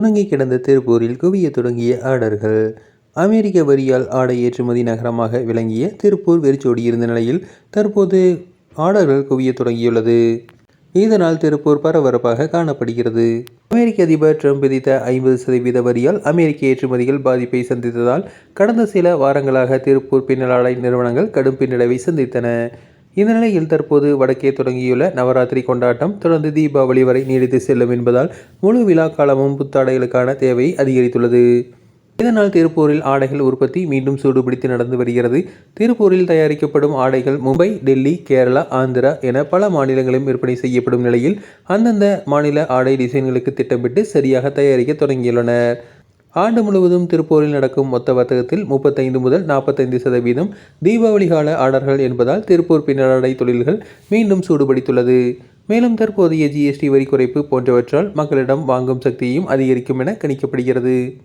முடங்கி கிடந்த திருப்பூரில் குவிய தொடங்கிய ஆர்டர்கள் அமெரிக்க வரியால் ஆடை ஏற்றுமதி நகரமாக விளங்கிய திருப்பூர் வெறிச்சோடியிருந்த நிலையில் தற்போது ஆர்டர்கள் குவிய தொடங்கியுள்ளது. இதனால் திருப்பூர் பரபரப்பாக காணப்படுகிறது. அமெரிக்க அதிபர் ட்ரம்ப் விதித்த ஐம்பது சதவீத வரியால் அமெரிக்க ஏற்றுமதிகள் பாதிப்பை சந்தித்ததால் கடந்த சில வாரங்களாக திருப்பூர் பின்னலாடை நிறுவனங்கள் கடும் பின்னடைவை சந்தித்தன. இந்த நிலையில் தற்போது வடக்கே தொடங்கியுள்ள நவராத்திரி கொண்டாட்டம் தொடர்ந்து தீபாவளி வரை நீடித்து செல்லும் என்பதால் முழு விழா காலமும் புத்தாடைகளுக்கான தேவை அதிகரித்துள்ளது. இதனால் திருப்பூரில் ஆடைகள் உற்பத்தி மீண்டும் சூடுபிடித்து நடந்து வருகிறது. திருப்பூரில் தயாரிக்கப்படும் ஆடைகள் மும்பை டெல்லி கேரளா ஆந்திரா என பல மாநிலங்களிலும் விற்பனை செய்யப்படும் நிலையில் அந்தந்த மாநில ஆடை டிசைன்களுக்கு திட்டமிட்டு சரியாக தயாரிக்க தொடங்கியுள்ளனர். ஆண்டு முழுவதும் திருப்பூரில் நடக்கும் மொத்த வர்த்தகத்தில் முப்பத்தைந்து முதல் நாற்பத்தைந்து சதவீதம் தீபாவளி கால ஆர்டர்கள் என்பதால் திருப்பூர் பின்னலாடை தொழில்கள் மீண்டும் சூடுபிடித்துள்ளது. மேலும் தற்போதைய ஜிஎஸ்டி வரி குறைப்பு போன்றவற்றால் மக்களிடம் வாங்கும் சக்தியையும் அதிகரிக்கும் என கணிக்கப்படுகிறது.